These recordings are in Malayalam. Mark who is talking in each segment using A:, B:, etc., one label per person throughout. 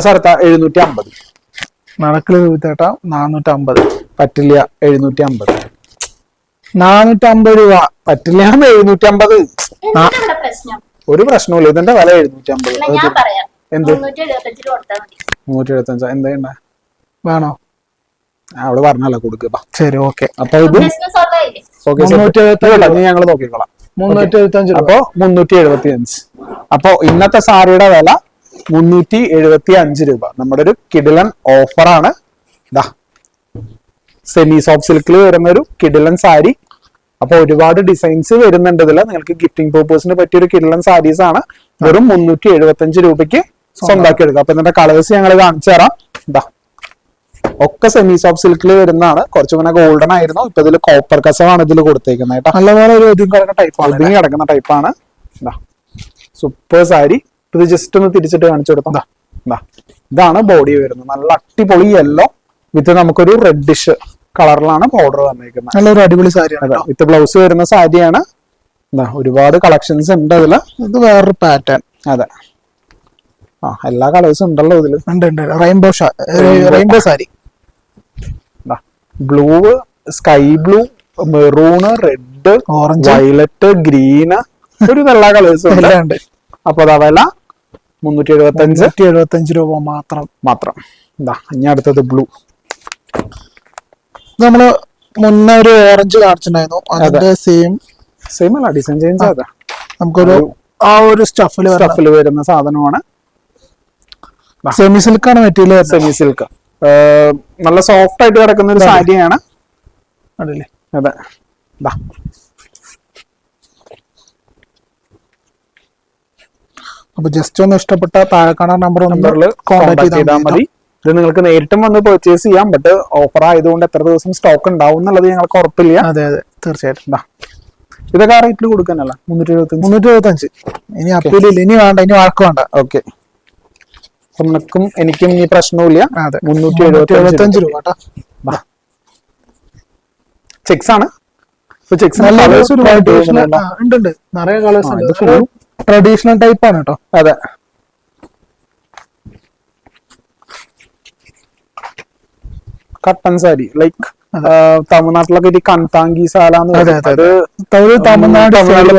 A: സ്ഥലത്ത എഴുന്നൂറ്റി അമ്പത്
B: നടക്കൽ തൂത്തേട്ട നാനൂറ്റി അമ്പത്
A: പറ്റില്ല എഴുന്നൂറ്റി അമ്പത്
B: നാനൂറ്റി അമ്പത് രൂപ
A: പറ്റില്ല എഴുന്നൂറ്റി അമ്പത് ഒരു പ്രശ്നമില്ല ഇതിന്റെ വില എഴുന്നൂറ്റി അമ്പത്
C: എന്നാ ഞാൻ പറയാം.
A: എന്ത്? നൂറ്റി എഴുപത്തഞ്ച് എന്താ ചെയ്യണ്ട?
B: വേണോ?
A: അവിടെ പറഞ്ഞല്ല കൊടുക്കുക
B: ശരി ഓക്കെ.
A: അപ്പൊ ഇത് ഞങ്ങൾ നോക്കിക്കോളാം.
B: മുന്നൂറ്റി എഴുപത്തഞ്ച് അഞ്ച്
A: അപ്പോ മുന്നൂറ്റി എഴുപത്തി അഞ്ച് അപ്പോ ഇന്നത്തെ സാരിയുടെ വില മുന്നൂറ്റി എഴുപത്തി അഞ്ച് രൂപ. നമ്മുടെ ഒരു കിഡിലൻ ഓഫറാണ്. ഇതാ സെമി സോഫ്റ്റ് സിൽക്കിൽ വരുന്ന ഒരു കിഡിലൻ സാരി. അപ്പൊ ഒരുപാട് ഡിസൈൻസ് വരുന്നുണ്ട് ഇതിൽ നിങ്ങൾക്ക് ഗിഫ്റ്റിംഗ് പേർപ്പസിന് പറ്റിയ ഒരു കിഡിലൻ സാരീസ് ആണ്. വെറും മുന്നൂറ്റി എഴുപത്തി അഞ്ച് രൂപയ്ക്ക് സ്വന്തമാക്കി എടുക്കുക അപ്പൊ ഇതിന്റെ കളേഴ്സ് ഞങ്ങൾ കാണിച്ചു തരാം. ഇതാ ഒക്കെ സെമി സോഫ്റ്റ് സിൽക്കിൽ വരുന്നതാണ്. കുറച്ച് മുന്നേ ഗോൾഡൻ ആയിരുന്നു. ഇപ്പൊ ഇതിൽ കോപ്പർ കസവാണ് ഇതിൽ കൊടുത്തേക്കുന്നത് കേട്ടോ.
B: നല്ലപോലെ ഒരു ഒതുങ്ങി കിടക്കുന്ന ടൈപ്പാണ്
A: ഒതുങ്ങി കിടക്കുന്ന ടൈപ്പാണ് സൂപ്പർ സാരി. ഇത് ജസ്റ്റ് ഒന്ന് തിരിച്ചിട്ട് കാണിച്ചു കൊടുത്താ. ഇതാണ് ബോഡി വരുന്നത്. നല്ല അടിപൊളി യെല്ലോ വിത്ത് നമുക്കൊരു റെഡിഷ് കളറിലാണ് ബോർഡർ വന്നേക്കുന്നത്.
B: നല്ലൊരു അടിപൊളി സാരിയാണ്
A: വിത്ത് ബ്ലൗസ് വരുന്ന സാരിയാണ്. എന്താ ഒരുപാട് കളക്ഷൻസ് ഉണ്ട് അതിൽ.
B: ഇത് വേറൊരു പാറ്റേൺ
A: അതെ. ആ എല്ലാ കളേഴ്സും ഉണ്ടല്ലോ ഇതിൽ.
B: ഉണ്ട് ഉണ്ട് rainbow rainbow sari.
A: Blue sky blue maroon red
B: orange
A: violet green ഒരു എല്ലാ കളേഴ്സും ഉണ്ട്. അപ്പൊ അതാ വില മുന്നൂറ്റി എഴുപത്തി അഞ്ച്
B: നൂറ്റി എഴുപത്തഞ്ച് രൂപ മാത്രം.
A: മാത്രം. എന്താ ഇനി അടുത്തത് ബ്ലൂ.
B: ഇത് നമ്മൾ മുന്നേ ഒരു ഓറഞ്ച് കാണിച്ചിട്ടുണ്ടായിരുന്നു. അതിന്റെ സെയിം
A: സെയിം അല്ല ഡിസൈൻ ചേഞ്ച് അതാ
B: നമുക്കൊരു ആ ഒരു സ്റ്റഫിൽ
A: സ്റ്റഫിൽ വരുന്ന സാധനമാണ്.
B: സെമി സിൽക്ക് ആണ് മെറ്റീരിയൽ
A: സെമി സിൽക്ക് നല്ല സോഫ്റ്റ് ആയിട്ട് കിടക്കുന്ന ഒരു സാരിയാണ്.
B: അതല്ലേ
A: അതെ.
B: അപ്പൊ ജസ്റ്റ് ഒന്ന് ഇഷ്ടപ്പെട്ട താഴെ കാണാൻ നമ്പർ
A: നമ്പറിൽ
B: കോൺടാക്ട്
A: ചെയ്താൽ മതി. ഇത് നിങ്ങൾക്ക് നേരിട്ടും വന്ന് പെർച്ചേസ് ചെയ്യാം. ബട്ട് ഓഫർ ആയതുകൊണ്ട് എത്ര ദിവസം സ്റ്റോക്ക് ഉണ്ടാവും എന്നുള്ളത് ഞങ്ങൾക്ക് ഉറപ്പില്ല.
B: അതെ അതെ. തീർച്ചയായിട്ടും.
A: ഇതൊക്കെ ആ റേറ്റിൽ കൊടുക്കാനല്ല? മുന്നൂറ്റി എഴുപത്തി
B: മുന്നൂറ്റി എഴുപത്തഞ്ച് ഇനി അപ്പീലില്ല ഇനി വേണ്ട. ഇനി വഴക്ക് വേണ്ട.
A: ഓക്കെ നിനക്കും എനിക്കും ഈ പ്രശ്നവുമില്ല. മുന്നൂറ്റി
B: മുന്നൂറ്റി
A: എഴുപത്തി
B: എഴുപത്തഞ്ച് രൂപ
A: ചെക്സ് ആണ്. ചെക്സ്
B: നല്ല ഉണ്ട് നിറയെ കളേഴ്സ് ഉണ്ട്. ട്രഡീഷണൽ ടൈപ്പ് ആണ് കേട്ടോ
A: അതെ. കട്ടൻ സാരി ലൈക്ക് തമിഴ്നാട്ടിലൊക്കെ ഇത് കൺതാങ്കി സാല
B: തമിഴ്നാട്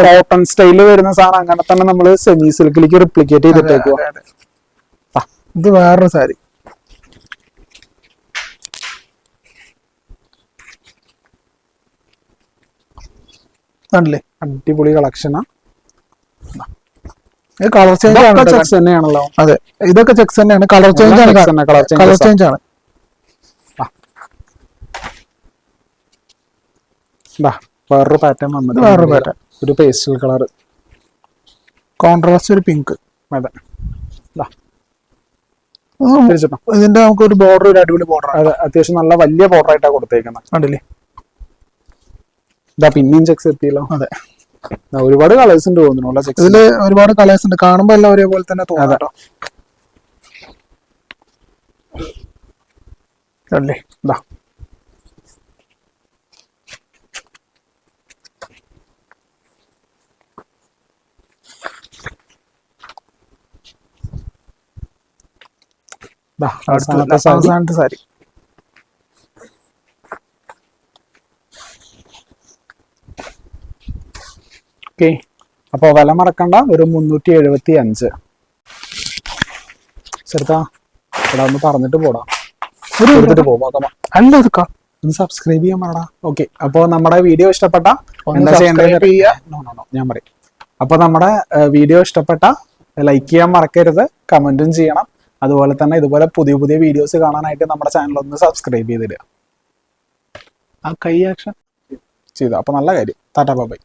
A: കോട്ടൺ സ്റ്റൈൽ വരുന്ന സാധനം. അങ്ങനെ തന്നെ നമ്മൾ സെമി സിൽക്കിലേക്ക് റിപ്ലിക്കേറ്റ് ചെയ്തിട്ടേക്കുക.
B: ഇത് വേറൊരു സാരി. കണ്ടില്ലേ?
A: അടിപൊളി കളക്ഷനാ
B: കളർ ചേഞ്ച് ആണ്.
A: ചെക്സ് തന്നെയാണല്ലോ.
B: അതെ. ഇതൊക്കെ ചെക്സ് തന്നെയാണ്. കളർ ചേഞ്ച് ആണ്. കളർ ചേഞ്ച് ആണ്.
A: വേറൊരു പാറ്റേൺ വന്നത്
B: വേറൊരു പാറ്റേൺ
A: ഒരു പേസ്റ്റൽ കളർ
B: കോൺട്രാസ്റ്റ് ഒരു പിങ്ക്
A: അതെ.
B: ഇതിന്റെ നമുക്ക് ഒരു ബോർഡർ ഒരു അടിപൊളി ബോർഡർ
A: അതെ അത്യാവശ്യം നല്ല വലിയ ബോർഡർ ആയിട്ടാണ് കൊടുത്തേക്കുന്നത്
B: കണ്ടില്ലേ?
A: ഇതാ പിന്നെയും ചെക്സ് എത്തിയല്ലോ.
B: അതെ.
A: ഒരുപാട് കളേഴ്സ് ഉണ്ട് തോന്നുന്നു.
B: ഇതിൽ ഒരുപാട് കളേഴ്സ് ഉണ്ട്. കാണുമ്പോ എല്ലാം ഒരേപോലെ തന്നെ തോന്നാട്ടോ അല്ലേ?
A: ഇതാ സാരി. ഓക്കെ അപ്പൊ വില മറക്കണ്ട. ഒരു മുന്നൂറ്റി എഴുപത്തി അഞ്ച് ചെറുതാ ഇവിടെ ഒന്ന് പറഞ്ഞിട്ട് പോടാ.
B: ഒരു
A: എടുത്തിട്ട് പോകാം
B: അല്ല ഇതൊക്കെ
A: ഒന്ന് സബ്സ്ക്രൈബ് ചെയ്യാൻ പറടാ ഓക്കെ അപ്പൊ നമ്മുടെ വീഡിയോ ഇഷ്ടപ്പെട്ട എന്താ ചെയ്യേണ്ടത്
B: subscribe ചെയ്യുക.
A: No, no, no, ഞാൻ പറയും. അപ്പൊ നമ്മുടെ വീഡിയോ ഇഷ്ടപ്പെട്ട ലൈക്ക് ചെയ്യാൻ മറക്കരുത്. കമന്റും ചെയ്യണം. അതുപോലെ തന്നെ ഇതുപോലെ പുതിയ പുതിയ വീഡിയോസ് കാണാനായിട്ട് നമ്മുടെ ചാനൽ ഒന്ന് സബ്സ്ക്രൈബ് ചെയ്തിടുക.
B: ആ കൈ ആക്ഷൻ
A: ചെയ്തു. അപ്പൊ നല്ല കാര്യം. Tata bye